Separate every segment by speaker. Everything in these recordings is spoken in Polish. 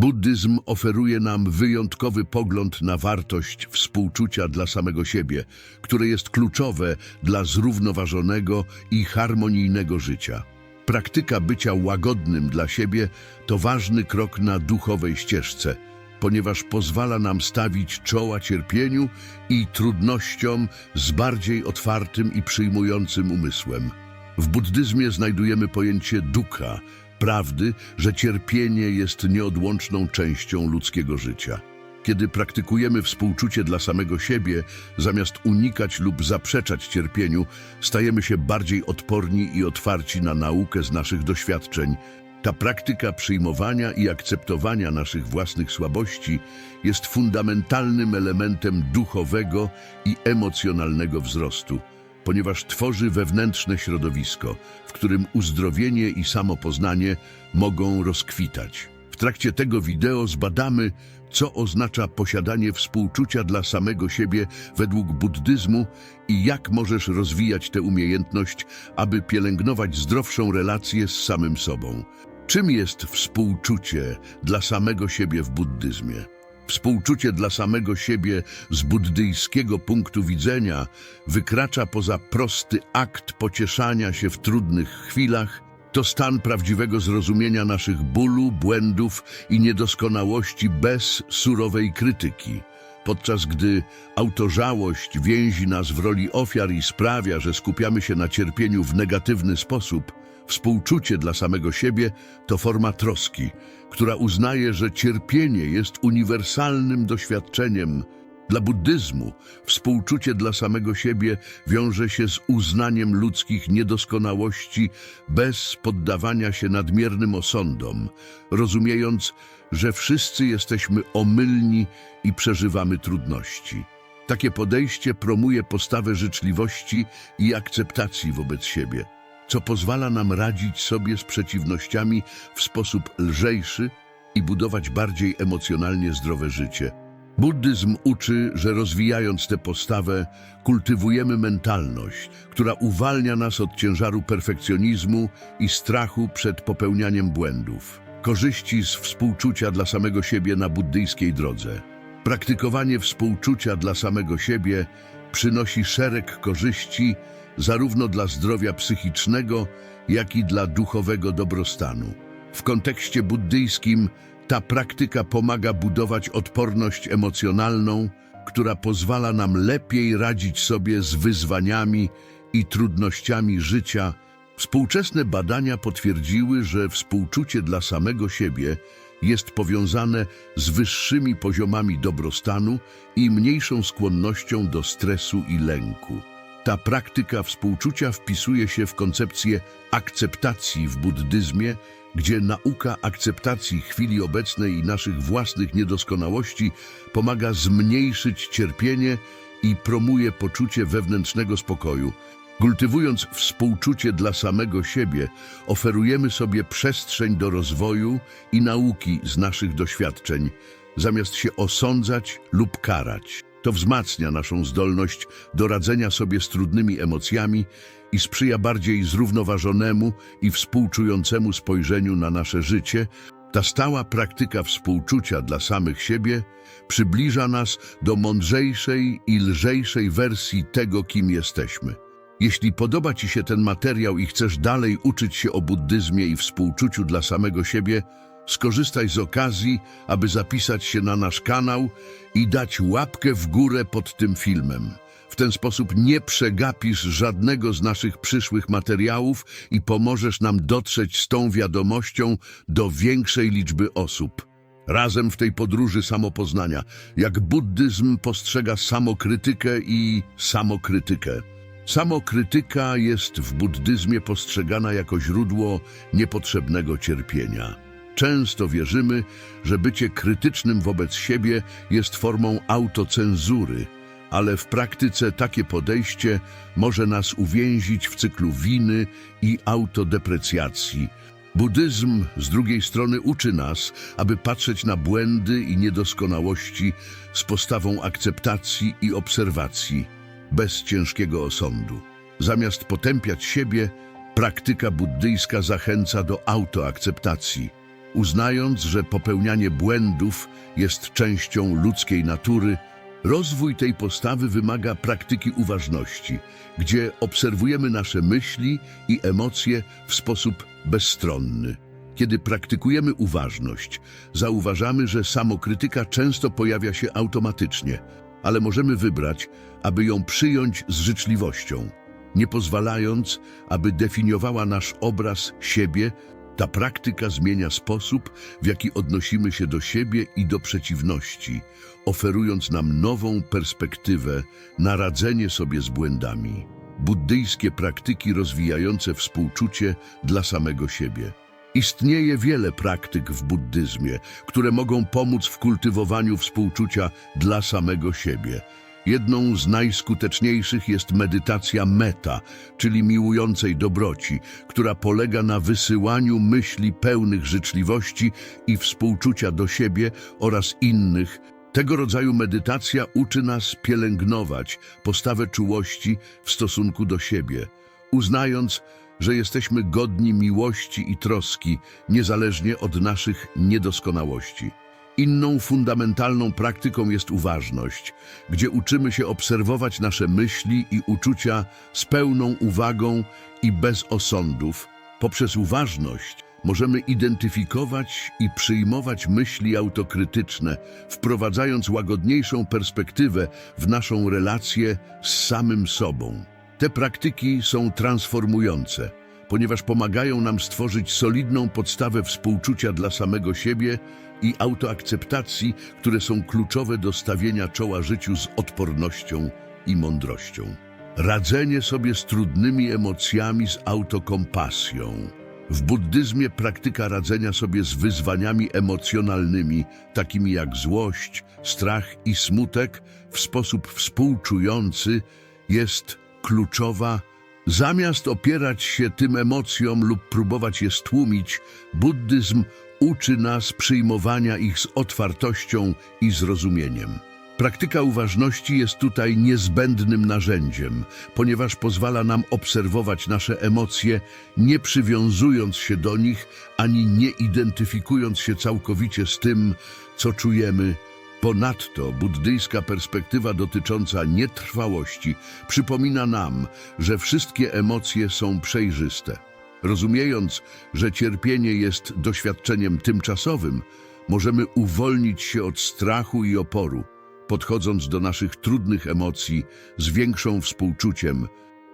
Speaker 1: Buddyzm oferuje nam wyjątkowy pogląd na wartość współczucia dla samego siebie, które jest kluczowe dla zrównoważonego i harmonijnego życia. Praktyka bycia łagodnym dla siebie to ważny krok na duchowej ścieżce, ponieważ pozwala nam stawić czoła cierpieniu i trudnościom z bardziej otwartym i przyjmującym umysłem. W buddyzmie znajdujemy pojęcie dukkha, prawdy, że cierpienie jest nieodłączną częścią ludzkiego życia. Kiedy praktykujemy współczucie dla samego siebie, zamiast unikać lub zaprzeczać cierpieniu, stajemy się bardziej odporni i otwarci na naukę z naszych doświadczeń. Ta praktyka przyjmowania i akceptowania naszych własnych słabości jest fundamentalnym elementem duchowego i emocjonalnego wzrostu ponieważ tworzy wewnętrzne środowisko, w którym uzdrowienie i samopoznanie mogą rozkwitać. W trakcie tego wideo zbadamy, co oznacza posiadanie współczucia dla samego siebie według buddyzmu i jak możesz rozwijać tę umiejętność, aby pielęgnować zdrowszą relację z samym sobą. Czym jest współczucie dla samego siebie w buddyzmie? Współczucie dla samego siebie z buddyjskiego punktu widzenia wykracza poza prosty akt pocieszania się w trudnych chwilach. To stan prawdziwego zrozumienia naszych bólu, błędów i niedoskonałości bez surowej krytyki. Podczas gdy autożałość więzi nas w roli ofiar i sprawia, że skupiamy się na cierpieniu w negatywny sposób, Współczucie dla samego siebie to forma troski, która uznaje, że cierpienie jest uniwersalnym doświadczeniem. Dla buddyzmu współczucie dla samego siebie wiąże się z uznaniem ludzkich niedoskonałości bez poddawania się nadmiernym osądom, rozumiejąc, że wszyscy jesteśmy omylni i przeżywamy trudności. Takie podejście promuje postawę życzliwości i akceptacji wobec siebie co pozwala nam radzić sobie z przeciwnościami w sposób lżejszy i budować bardziej emocjonalnie zdrowe życie. Buddyzm uczy, że rozwijając tę postawę, kultywujemy mentalność, która uwalnia nas od ciężaru perfekcjonizmu i strachu przed popełnianiem błędów. Korzyści z współczucia dla samego siebie na buddyjskiej drodze. Praktykowanie współczucia dla samego siebie przynosi szereg korzyści, zarówno dla zdrowia psychicznego, jak i dla duchowego dobrostanu. W kontekście buddyjskim ta praktyka pomaga budować odporność emocjonalną, która pozwala nam lepiej radzić sobie z wyzwaniami i trudnościami życia. Współczesne badania potwierdziły, że współczucie dla samego siebie jest powiązane z wyższymi poziomami dobrostanu i mniejszą skłonnością do stresu i lęku. Ta praktyka współczucia wpisuje się w koncepcję akceptacji w buddyzmie, gdzie nauka akceptacji chwili obecnej i naszych własnych niedoskonałości pomaga zmniejszyć cierpienie i promuje poczucie wewnętrznego spokoju. Kultywując współczucie dla samego siebie, oferujemy sobie przestrzeń do rozwoju i nauki z naszych doświadczeń, zamiast się osądzać lub karać. To wzmacnia naszą zdolność do radzenia sobie z trudnymi emocjami i sprzyja bardziej zrównoważonemu i współczującemu spojrzeniu na nasze życie. Ta stała praktyka współczucia dla samych siebie przybliża nas do mądrzejszej i lżejszej wersji tego, kim jesteśmy. Jeśli podoba Ci się ten materiał i chcesz dalej uczyć się o buddyzmie i współczuciu dla samego siebie, skorzystaj z okazji, aby zapisać się na nasz kanał i dać łapkę w górę pod tym filmem. W ten sposób nie przegapisz żadnego z naszych przyszłych materiałów i pomożesz nam dotrzeć z tą wiadomością do większej liczby osób. Razem w tej podróży samopoznania, jak buddyzm postrzega samokrytykę i samokrytykę. Samokrytyka jest w buddyzmie postrzegana jako źródło niepotrzebnego cierpienia. Często wierzymy, że bycie krytycznym wobec siebie jest formą autocenzury, ale w praktyce takie podejście może nas uwięzić w cyklu winy i autodeprecjacji. Buddyzm z drugiej strony uczy nas, aby patrzeć na błędy i niedoskonałości z postawą akceptacji i obserwacji, bez ciężkiego osądu. Zamiast potępiać siebie, praktyka buddyjska zachęca do autoakceptacji. Uznając, że popełnianie błędów jest częścią ludzkiej natury, rozwój tej postawy wymaga praktyki uważności, gdzie obserwujemy nasze myśli i emocje w sposób bezstronny. Kiedy praktykujemy uważność, zauważamy, że samokrytyka często pojawia się automatycznie, ale możemy wybrać, aby ją przyjąć z życzliwością, nie pozwalając, aby definiowała nasz obraz siebie. Ta praktyka zmienia sposób, w jaki odnosimy się do siebie i do przeciwności, oferując nam nową perspektywę na radzenie sobie z błędami. Buddyjskie praktyki rozwijające współczucie dla samego siebie. Istnieje wiele praktyk w buddyzmie, które mogą pomóc w kultywowaniu współczucia dla samego siebie. Jedną z najskuteczniejszych jest medytacja metta, czyli miłującej dobroci, która polega na wysyłaniu myśli pełnych życzliwości i współczucia do siebie oraz innych. Tego rodzaju medytacja uczy nas pielęgnować postawę czułości w stosunku do siebie, uznając, że jesteśmy godni miłości i troski, niezależnie od naszych niedoskonałości. Inną fundamentalną praktyką jest uważność, gdzie uczymy się obserwować nasze myśli i uczucia z pełną uwagą i bez osądów. Poprzez uważność możemy identyfikować i przyjmować myśli autokrytyczne, wprowadzając łagodniejszą perspektywę w naszą relację z samym sobą. Te praktyki są transformujące, ponieważ pomagają nam stworzyć solidną podstawę współczucia dla samego siebie i autoakceptacji, które są kluczowe do stawienia czoła życiu z odpornością i mądrością. Radzenie sobie z trudnymi emocjami z autokompasją. W buddyzmie praktyka radzenia sobie z wyzwaniami emocjonalnymi, takimi jak złość, strach i smutek, w sposób współczujący jest kluczowa. Zamiast opierać się tym emocjom lub próbować je stłumić, buddyzm uczy nas przyjmowania ich z otwartością i zrozumieniem. Praktyka uważności jest tutaj niezbędnym narzędziem, ponieważ pozwala nam obserwować nasze emocje, nie przywiązując się do nich ani nie identyfikując się całkowicie z tym, co czujemy. Ponadto buddyjska perspektywa dotycząca nietrwałości przypomina nam, że wszystkie emocje są przejrzyste. Rozumiejąc, że cierpienie jest doświadczeniem tymczasowym, możemy uwolnić się od strachu i oporu, podchodząc do naszych trudnych emocji z większą współczuciem.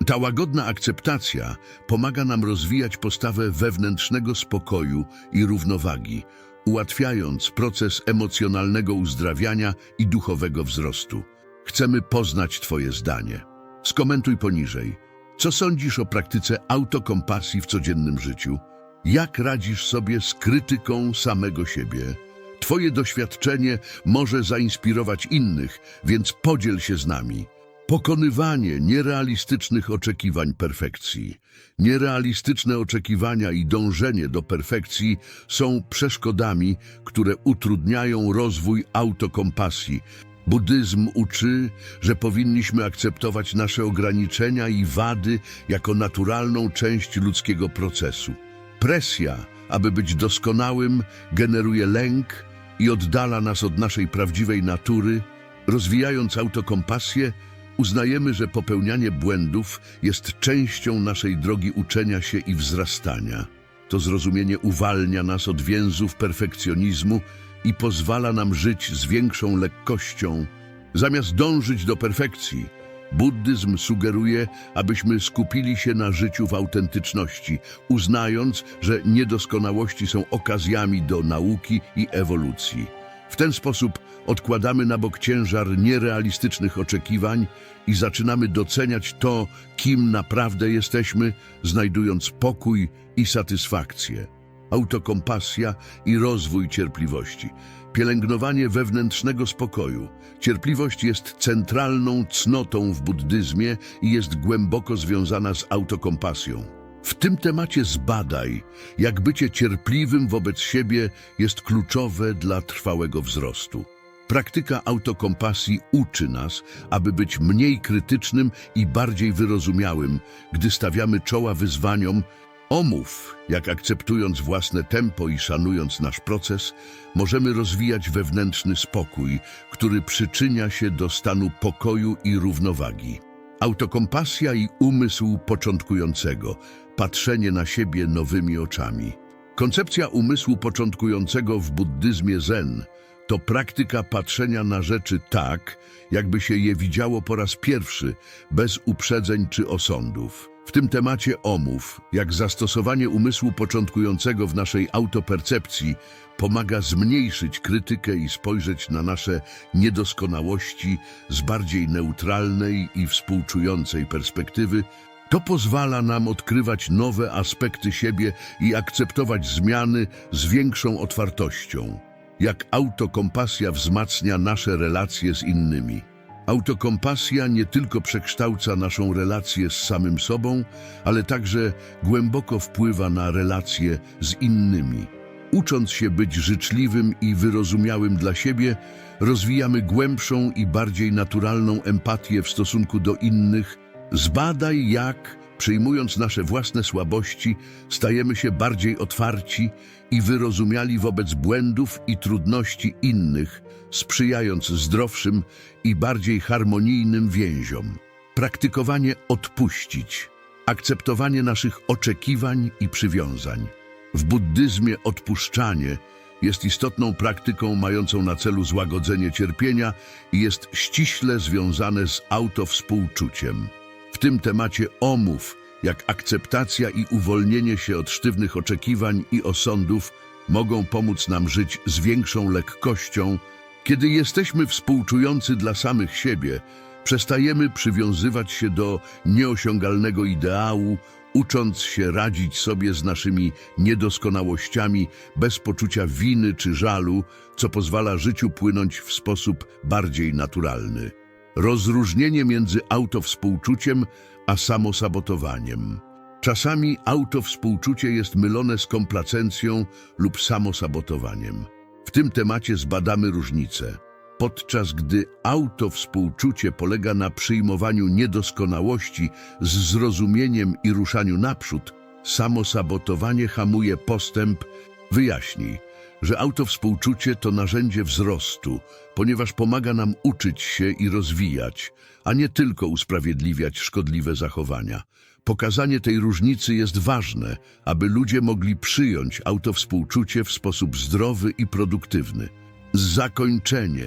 Speaker 1: Ta łagodna akceptacja pomaga nam rozwijać postawę wewnętrznego spokoju i równowagi, ułatwiając proces emocjonalnego uzdrawiania i duchowego wzrostu. Chcemy poznać Twoje zdanie. Skomentuj poniżej. Co sądzisz o praktyce autokompasji w codziennym życiu? Jak radzisz sobie z krytyką samego siebie? Twoje doświadczenie może zainspirować innych, więc podziel się z nami. Pokonywanie nierealistycznych oczekiwań perfekcji. Nierealistyczne oczekiwania i dążenie do perfekcji są przeszkodami, które utrudniają rozwój autokompasji. Buddyzm uczy, że powinniśmy akceptować nasze ograniczenia i wady jako naturalną część ludzkiego procesu. Presja, aby być doskonałym, generuje lęk i oddala nas od naszej prawdziwej natury. Rozwijając autokompasję, uznajemy, że popełnianie błędów jest częścią naszej drogi uczenia się i wzrastania. To zrozumienie uwalnia nas od więzów perfekcjonizmu i pozwala nam żyć z większą lekkością. Zamiast dążyć do perfekcji, buddyzm sugeruje, abyśmy skupili się na życiu w autentyczności, uznając, że niedoskonałości są okazjami do nauki i ewolucji. W ten sposób odkładamy na bok ciężar nierealistycznych oczekiwań i zaczynamy doceniać to, kim naprawdę jesteśmy, znajdując pokój i satysfakcję. Autokompasja i rozwój cierpliwości. Pielęgnowanie wewnętrznego spokoju. Cierpliwość jest centralną cnotą w buddyzmie i jest głęboko związana z autokompasją. W tym temacie zbadaj, jak bycie cierpliwym wobec siebie jest kluczowe dla trwałego wzrostu. Praktyka autokompasji uczy nas, aby być mniej krytycznym i bardziej wyrozumiałym, gdy stawiamy czoła wyzwaniom. Omów, jak akceptując własne tempo i szanując nasz proces, możemy rozwijać wewnętrzny spokój, który przyczynia się do stanu pokoju i równowagi. Autokompasja i umysł początkującego, patrzenie na siebie nowymi oczami. Koncepcja umysłu początkującego w buddyzmie zen to praktyka patrzenia na rzeczy tak, jakby się je widziało po raz pierwszy, bez uprzedzeń czy osądów. W tym temacie omów, jak zastosowanie umysłu początkującego w naszej autopercepcji pomaga zmniejszyć krytykę i spojrzeć na nasze niedoskonałości z bardziej neutralnej i współczującej perspektywy, to pozwala nam odkrywać nowe aspekty siebie i akceptować zmiany z większą otwartością. Jak autokompasja wzmacnia nasze relacje z innymi. Autokompasja nie tylko przekształca naszą relację z samym sobą, ale także głęboko wpływa na relacje z innymi. Ucząc się być życzliwym i wyrozumiałym dla siebie, rozwijamy głębszą i bardziej naturalną empatię w stosunku do innych. Zbadaj, jak, przyjmując nasze własne słabości, stajemy się bardziej otwarci i wyrozumiali wobec błędów i trudności innych, sprzyjając zdrowszym i bardziej harmonijnym więziom. Praktykowanie odpuścić, akceptowanie naszych oczekiwań i przywiązań. W buddyzmie odpuszczanie jest istotną praktyką mającą na celu złagodzenie cierpienia i jest ściśle związane z autowspółczuciem. W tym temacie omów, jak akceptacja i uwolnienie się od sztywnych oczekiwań i osądów, mogą pomóc nam żyć z większą lekkością. Kiedy jesteśmy współczujący dla samych siebie, przestajemy przywiązywać się do nieosiągalnego ideału, ucząc się radzić sobie z naszymi niedoskonałościami bez poczucia winy czy żalu, co pozwala życiu płynąć w sposób bardziej naturalny. Rozróżnienie między autowspółczuciem a samosabotowaniem. Czasami autowspółczucie jest mylone z komplacencją lub samosabotowaniem. W tym temacie zbadamy różnice. Podczas gdy autowspółczucie polega na przyjmowaniu niedoskonałości z zrozumieniem i ruszaniu naprzód, samosabotowanie hamuje postęp. Wyjaśnij, że autowspółczucie to narzędzie wzrostu, ponieważ pomaga nam uczyć się i rozwijać, a nie tylko usprawiedliwiać szkodliwe zachowania. Pokazanie tej różnicy jest ważne, aby ludzie mogli przyjąć autowspółczucie w sposób zdrowy i produktywny. Zakończenie.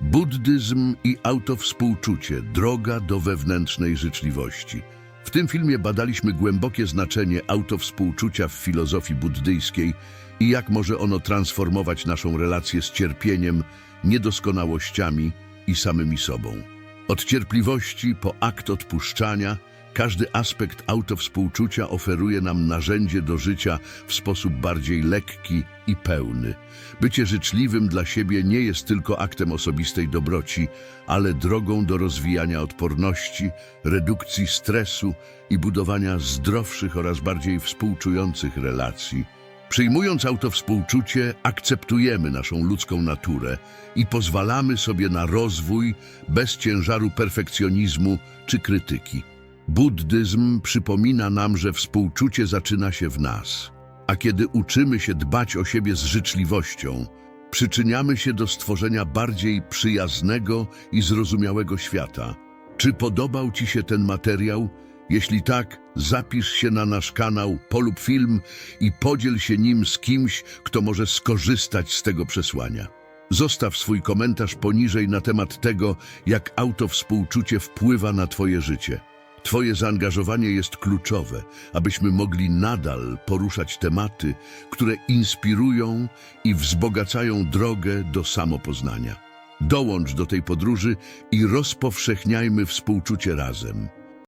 Speaker 1: Buddyzm i autowspółczucie – droga do wewnętrznej życzliwości. W tym filmie badaliśmy głębokie znaczenie autowspółczucia w filozofii buddyjskiej i jak może ono transformować naszą relację z cierpieniem, niedoskonałościami i samymi sobą. Od cierpliwości po akt odpuszczania, każdy aspekt autowspółczucia oferuje nam narzędzie do życia w sposób bardziej lekki i pełny. Bycie życzliwym dla siebie nie jest tylko aktem osobistej dobroci, ale drogą do rozwijania odporności, redukcji stresu i budowania zdrowszych oraz bardziej współczujących relacji. Przyjmując autowspółczucie, akceptujemy naszą ludzką naturę i pozwalamy sobie na rozwój bez ciężaru perfekcjonizmu czy krytyki. Buddyzm przypomina nam, że współczucie zaczyna się w nas, a kiedy uczymy się dbać o siebie z życzliwością, przyczyniamy się do stworzenia bardziej przyjaznego i zrozumiałego świata. Czy podobał Ci się ten materiał? Jeśli tak, zapisz się na nasz kanał, polub film i podziel się nim z kimś, kto może skorzystać z tego przesłania. Zostaw swój komentarz poniżej na temat tego, jak autowspółczucie wpływa na Twoje życie. Twoje zaangażowanie jest kluczowe, abyśmy mogli nadal poruszać tematy, które inspirują i wzbogacają drogę do samopoznania. Dołącz do tej podróży i rozpowszechniajmy współczucie razem.